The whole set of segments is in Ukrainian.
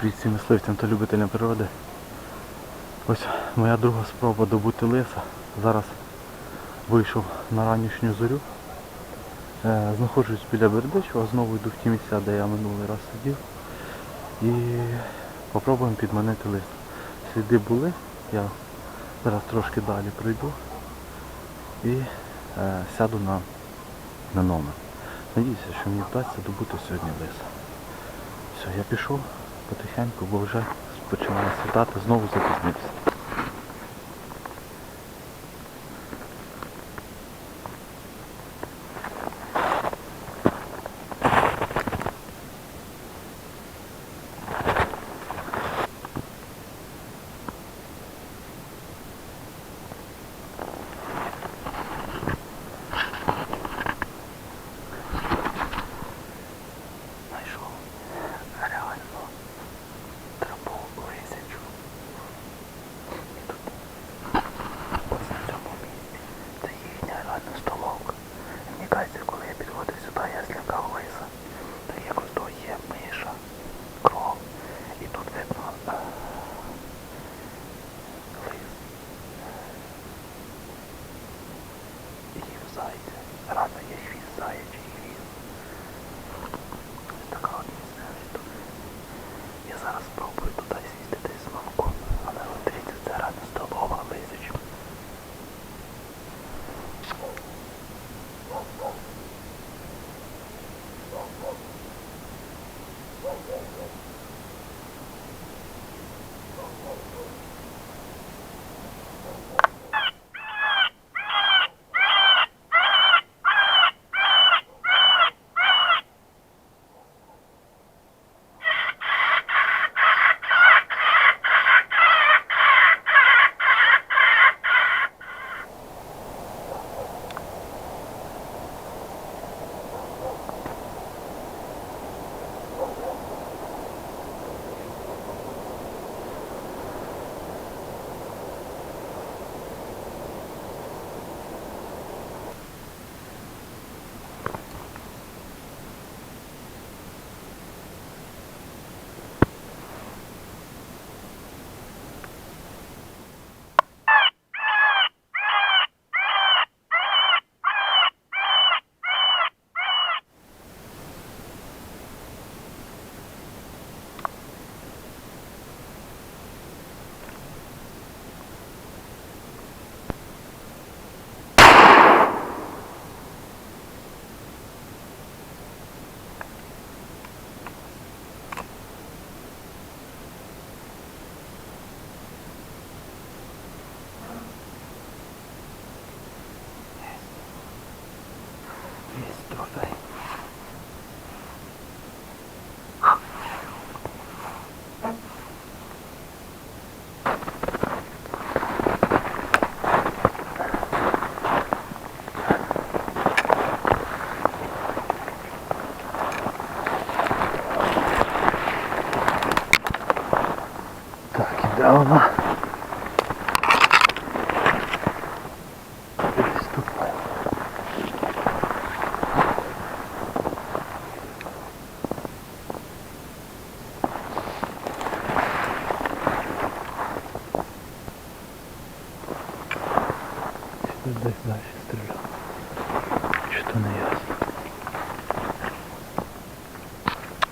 Привіт мисливцям та любителям природи. Ось моя друга спроба добути лиса. Зараз вийшов на ранішню зорю. Е, знаходжусь біля Бердичева, знову йду в ті місця, де я минулий раз сидів. І попробуємо підманити лис. Сліди були, я зараз трошки далі пройду і е, сяду на, на номер. Надіюся, що мені вдасться добути сьогодні лиса. Все, я пішов потихеньку, бо вже починає світати, знову запізнився.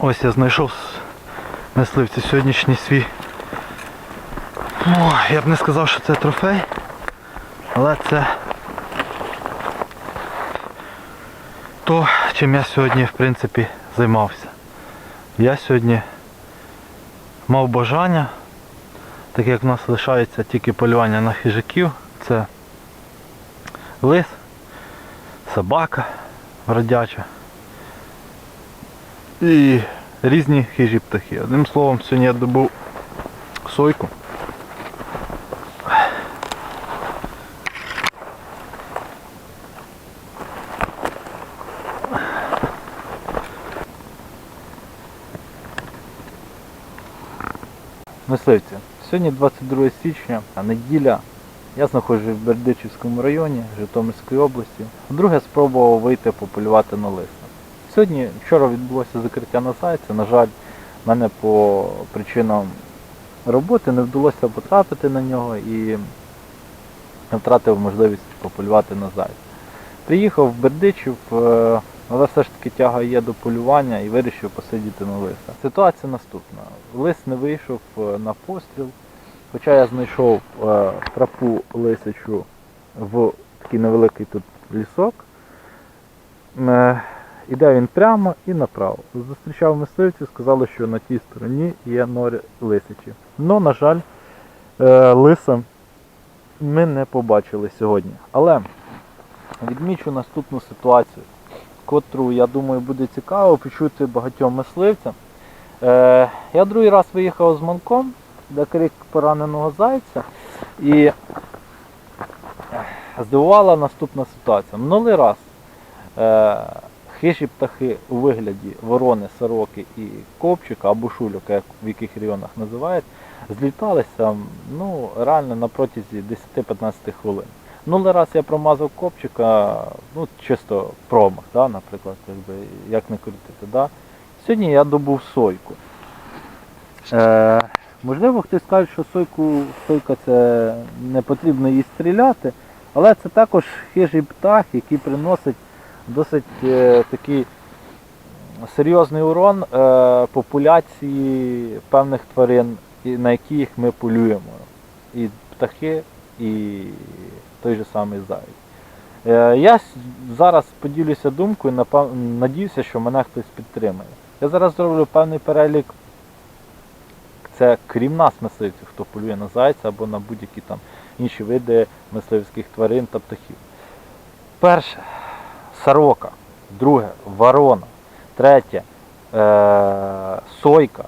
Ось я знайшов мисливці сьогоднішній свій. Ну, я б не сказав, що це трофей, але це то, чим я сьогодні в принципі займався. Я сьогодні мав бажання, так як в нас лишається тільки полювання на хижаків, це лис, собака родяча і різні хижі птахи. Одним словом, сьогодні я добув сойку. Мисливці, сьогодні 22 січня, а неділя. Я знаходжусь в Бердичівському районі Житомирської області. Вдруге спробував вийти пополювати на лиса. Сьогодні, вчора відбулося закриття на зайця. На жаль, мене по причинам роботи не вдалося потрапити на нього і втратив можливість пополювати на зайця. Приїхав в Бердичів, е, але все ж таки тяга є до полювання і вирішив посидіти на лиса. Ситуація наступна. Лис не вийшов е, на постріл, хоча я знайшов е, тропу лисичу в такий невеликий тут лісок. Іде він прямо і направо. Зустрічав мисливців, сказали, що на тій стороні є нори лисичі. Ну, на жаль, е, лиса ми не побачили сьогодні. Але відмічу наступну ситуацію, котру, я думаю, буде цікаво почути багатьом мисливцям. Е, я другий раз виїхав з манком для крик пораненого зайця і здивувала наступна ситуація. Минулий раз е, хижі птахи у вигляді ворони, сороки і копчика або шульока, як в яких районах називають, зліталися ну, реально на протязі 10-15 хвилин. Минулий раз я промазав копчика, ну чисто промах, да, наприклад, якби, як не крутити. Да. Сьогодні я добув сойку. Е, можливо, хтось скаже, що сойку, сойка це не потрібно її стріляти, але це також хижий птах, який приносить досить е, такий серйозний урон е, популяції певних тварин, на яких ми полюємо. І птахи, і той же самий заєць. Е, я зараз поділюся думкою, напев- надіюся, що мене хтось підтримає. Я зараз зроблю певний перелік. Це крім нас, мисливців, хто полює на зайця або на будь-які там інші види мисливських тварин та птахів. Перше сорока, друге ворона, третє е- сойка,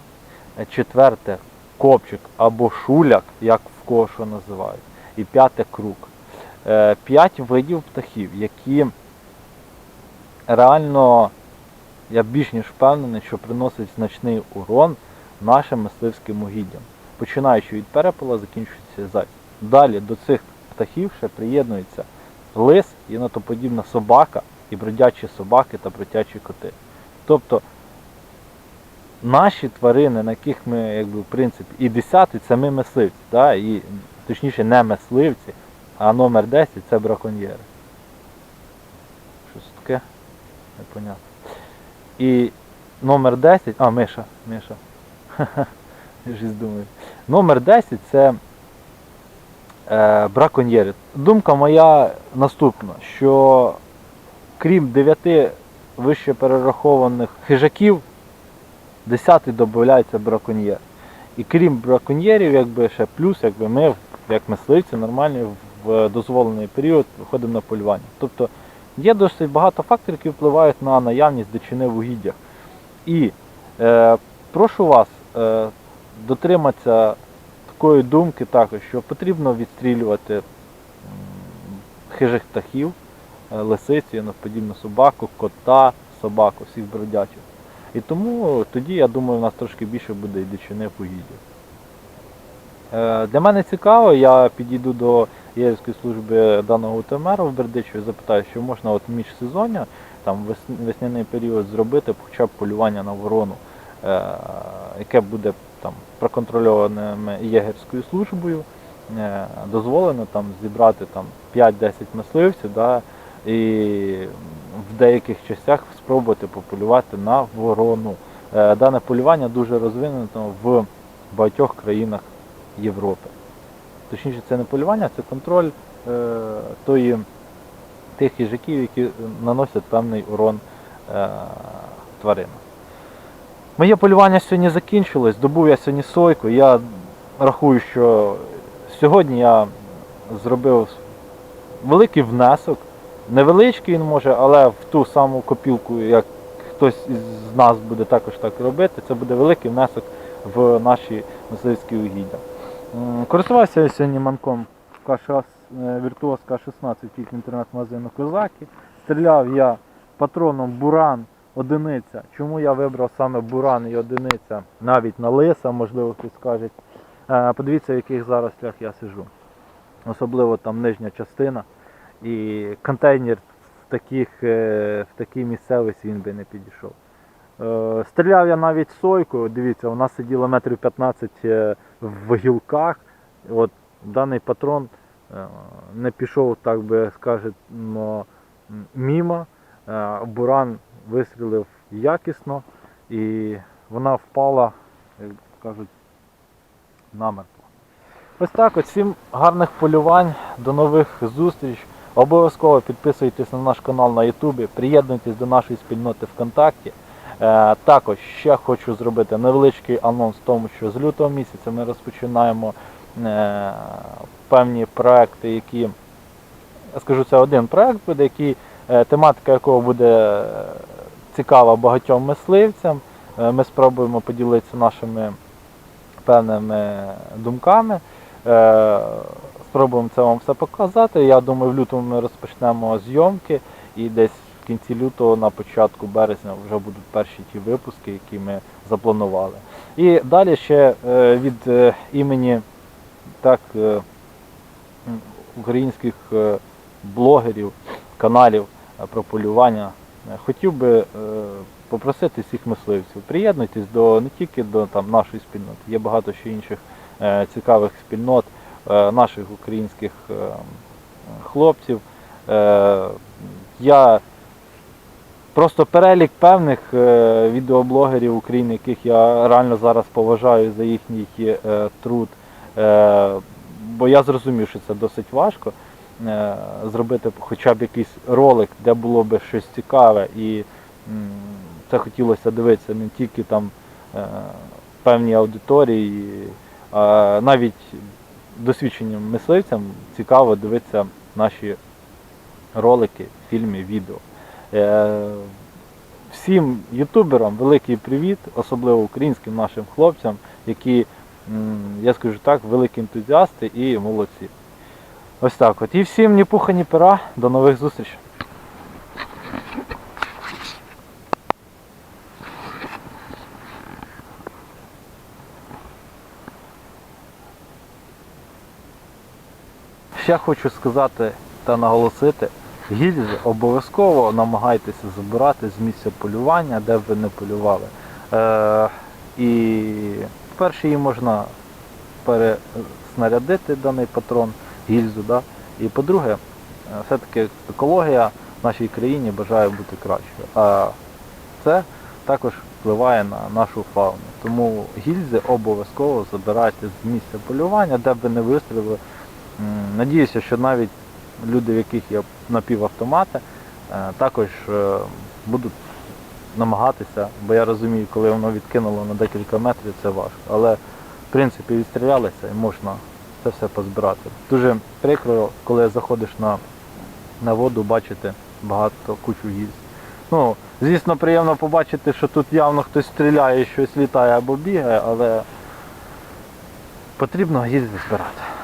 четверте копчик або шуляк, як в кого що називають, і п'яте круг. Е, П'ять видів птахів, які реально, я більш ніж впевнений, що приносять значний урон нашим мисливським угіддям. Починаючи від перепела, закінчується зайць. Далі до цих птахів ще приєднується лис, єнотоподібна собака і бродячі собаки та бродячі коти. Тобто наші тварини, на яких ми, якби, в принципі, і десятий це ми мисливці, да? і, точніше не мисливці, а номер 10 це браконьєри. Щось таке? Непонятно. І номер 10, а, Миша, Миша. Я щось думаю. Номер 10 це е, браконьєри. Думка моя наступна, що крім 9 вище перерахованих хижаків, 10 додається браконьєр. І крім браконьєрів, якби ще плюс, якби ми, як мисливці, нормальні в дозволений період виходимо на полювання. Тобто є досить багато факторів, які впливають на наявність дичини в угіддях. І е, прошу вас е, дотриматися такої думки також, що потрібно відстрілювати хижих птахів, лисицю, подібну собаку, кота, собаку, всіх бродячих. І тому тоді, я думаю, у нас трошки більше буде і дичини в угіддях. Е, Для мене цікаво, я підійду до Євської служби даного УТМР в Бердичеві і запитаю, що можна от міжсезоння, там весняний період зробити хоча б полювання на ворону, е, яке буде там проконтрольоване єгерською службою. Е, Дозволено там зібрати там 5-10 мисливців, да, і в деяких частях спробувати пополювати на ворону. Е, Дане полювання дуже розвинено в багатьох країнах Європи. Точніше, це не полювання, це контроль е, тої, тих їжаків, які наносять певний урон е, тваринам. Моє полювання сьогодні закінчилось, добув я сьогодні сойку. Я рахую, що сьогодні я зробив великий внесок. Невеличкий він може, але в ту саму копілку, як хтось із нас буде також так робити, це буде великий внесок в наші мисливські угіддя. Користувався я сьогодні манком К6, е, Virtuos К16 від інтернет-магазину Козаки. Стріляв я патроном Буран одиниця. Чому я вибрав саме Буран і одиниця навіть на лиса, можливо, хтось скаже. Е, Подивіться, в яких зарослях я сижу. Особливо там нижня частина. І контейнер в, таких, е, в такій місцевості він би не підійшов. Е, Стріляв я навіть сойкою, дивіться, вона сиділа метрів 15 е, в гілках. От даний патрон не пішов, так би скажемо, мімо. Буран вистрілив якісно і вона впала, як кажуть, намертво. Ось так, от всім гарних полювань, до нових зустріч. Обов'язково підписуйтесь на наш канал на Ютубі, приєднуйтесь до нашої спільноти ВКонтакті. Е, також ще хочу зробити невеличкий анонс в тому, що з лютого місяця ми розпочинаємо е, певні проекти, які, скажу, це один проект буде, який, е, тематика якого буде цікава багатьом мисливцям. Ми спробуємо поділитися нашими певними думками. Спробуємо це вам все показати. Я думаю, в лютому ми розпочнемо зйомки і десь в кінці лютого, на початку березня вже будуть перші ті випуски, які ми запланували. І далі ще е, від е, імені так, е, українських блогерів, каналів про полювання хотів би попросити всіх мисливців. Приєднуйтесь до не тільки до там, нашої спільноти, є багато ще інших цікавих спільнот наших українських е, хлопців. Е, я просто перелік певних е, відеоблогерів України, яких я реально зараз поважаю за їхній е, труд. Е, бо я зрозумів, що це досить важко е, зробити хоча б якийсь ролик, де було б щось цікаве. І це хотілося дивитися не тільки там е, певній аудиторії, а навіть досвідченим мисливцям цікаво дивитися наші ролики, фільми, відео. Е, Всім ютуберам великий привіт, особливо українським нашим хлопцям, які, я скажу так, великі ентузіасти і молодці. Ось так от. І всім ні пуха, ні пера. До нових зустрічей. Ще хочу сказати та наголосити, гільзи обов'язково намагайтеся забирати з місця полювання, де б ви не полювали. Е, і перше її можна переснарядити даний патрон, гільзу. Да? І по-друге, е, все-таки екологія в нашій країні бажає бути кращою. А це також впливає на нашу фауну. Тому гільзи обов'язково забирайте з місця полювання, де б ви не вистрілили. Надіюся, що навіть люди, в яких є напівавтомати, е, також е, будуть намагатися, бо я розумію, коли воно відкинуло на декілька метрів, це важко. Але в принципі відстрілялися і можна це все позбирати. Дуже прикро, коли заходиш на, на воду, бачити багато кучу гільз. Ну, звісно, приємно побачити, що тут явно хтось стріляє, щось літає або бігає, але потрібно гільзи збирати.